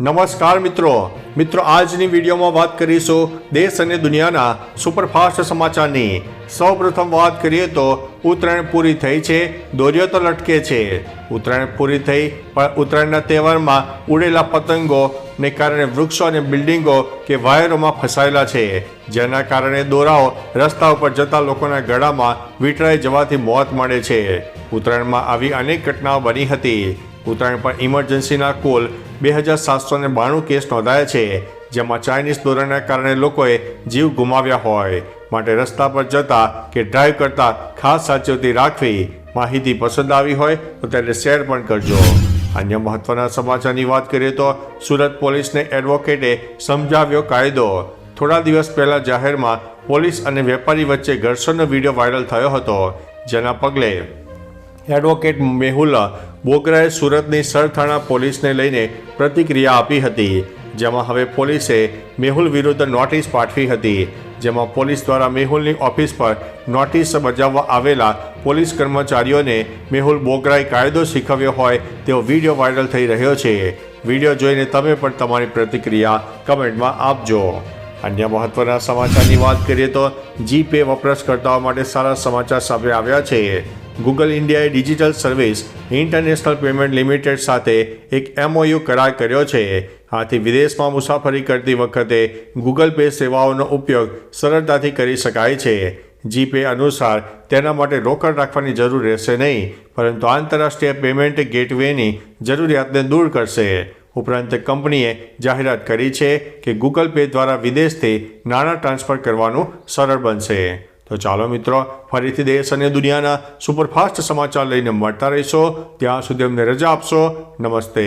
નમસ્કાર મિત્રો. મિત્રો, આજની વિડીયોમાં વાત કરીશું દેશ અને દુનિયાના સુપરફાસ્ટ સમાચારની. સૌપ્રથમ વાત કરીએ તો ઉત્તરાયણ પૂરી થઈ છે, દોરીઓ તો લટકે છે. ઉત્તરાયણ પૂરી થઈ, પણ ઉત્તરાયણના તહેવારમાં ઉડેલા પતંગો ને કારણે વૃક્ષો અને બિલ્ડિંગો કે વાયરોમાં ફસાયેલા છે. જેના કારણે દોરાઓ રસ્તા ઉપર જતા લોકોના ગળામાં વીંટળાઈ જવાથી મોત મળે છે. ઉત્તરાયણમાં આવી અનેક ઘટનાઓ બની હતી. ઉત્તરાયણ પર ઇમરજન્સીના કુલ બે હજાર સાતસો ને બાણું કેસ નોંધાયા છે, જેમાં ચાઇનીઝ ધોરણના કારણે લોકોએ જીવ ગુમાવ્યા હોય. માટે રસ્તા પર જતા કે ડ્રાઈવ કરતા ખાસ સાવચેતી રાખવી માહિતી પસંદ આવી હોય તો તેને શેર પણ કરજો. અન્ય મહત્વના સમાચારની વાત કરીએ તો સુરત પોલીસને એડવોકેટે સમજાવ્યો કાયદો. થોડા દિવસ પહેલા જાહેરમાં પોલીસ અને વેપારી વચ્ચે ઘર્ષણનો વીડિયો વાયરલ થયો હતો, જેના પગલે એડવોકેટ મેહુલ બોગરાએ સુરતની સરથાણા પોલીસને લઈને પ્રતિક્રિયા આપી હતી, જેમાં હવે પોલીસે મેહુલ વિરુદ્ધ નોટિસ પાઠવી હતી, જેમાં પોલીસ દ્વારા મેહુલની ઓફિસ પર નોટિસ બજાવવા આવેલા પોલીસ કર્મચારીઓને મેહુલ બોગરાએ કાયદો શીખવ્યો હોય તેવો વીડિયો વાયરલ થઈ રહ્યો છે. વીડિયો જોઈને તમે પણ તમારી પ્રતિક્રિયા કમેન્ટમાં આપજો. અન્ય મહત્વના સમાચારની વાત કરીએ તો જીપે વપરાશકર્તાઓ માટે સારા સમાચાર સામે આવ્યા છે. ગૂગલ ઇન્ડિયાએ digital service international payment limited સાથે એક એમઓયુ કરાર કર્યો છે. આથી વિદેશમાં મુસાફરી કરતી વખતે ગૂગલ પે સેવાઓનો ઉપયોગ સરળતાથી કરી શકાય છે. જીપે અનુસાર તેના માટે રોકડ રાખવાની જરૂર રહેશે નહીં, પરંતુ આંતરરાષ્ટ્રીય પેમેન્ટ ગેટવેની જરૂરિયાતને દૂર કરશે. ઉપરાંત કંપનીએ જાહેરાત કરી છે કે ગૂગલ પે દ્વારા વિદેશથી નાણાં ટ્રાન્સફર કરવાનું સરળ બનશે. તો ચાલો મિત્રો, ફરીથી દેશ અને દુનિયાના સુપરફાસ્ટ સમાચાર લઈને મળતા રહીશો. ત્યાં સુધી અમને રજા આપશો. નમસ્તે.